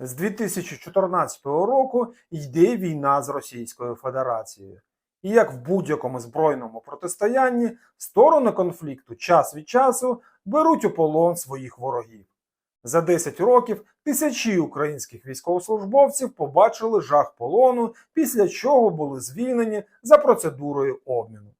З 2014 року йде війна з Російською Федерацією. І як в будь-якому збройному протистоянні, сторони конфлікту час від часу беруть у полон своїх ворогів. За 10 років тисячі українських військовослужбовців побачили жах полону, після чого були звільнені за процедурою обміну.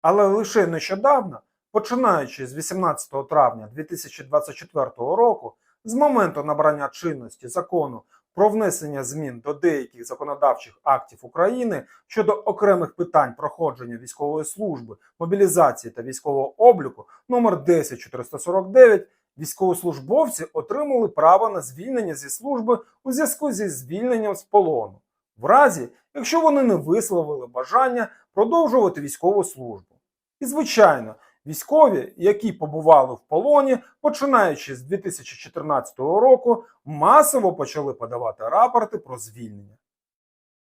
Але лише нещодавно, починаючи з 18 травня 2024 року, з моменту набрання чинності закону про внесення змін до деяких законодавчих актів України щодо окремих питань проходження військової служби, мобілізації та військового обліку номер 10449, військовослужбовці отримали право на звільнення зі служби у зв'язку зі звільненням з полону, в разі, якщо вони не висловили бажання продовжувати військову службу. І, звичайно, військові, які побували в полоні, починаючи з 2014 року, масово почали подавати рапорти про звільнення.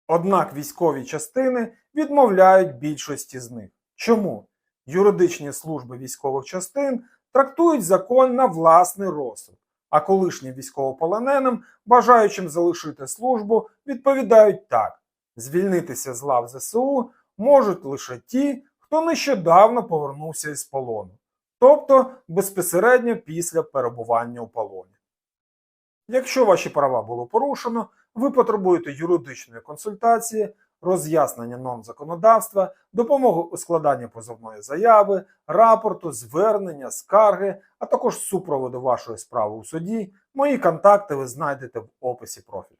Однак військові частини відмовляють більшості з них. Чому? Юридичні служби військових частин трактують закон на власний розсуд, а колишнім військовополоненим, бажаючим залишити службу, відповідають так: звільнитися з лав ЗСУ можуть лише ті, хто нещодавно повернувся із полону, тобто безпосередньо після перебування у полоні. Якщо ваші права було порушено, ви потребуєте юридичної консультації, роз'яснення норм законодавства, допомоги у складанні позовної заяви, рапорту, звернення, скарги, а також супроводу вашої справи у суді. Мої контакти ви знайдете в описі профілю.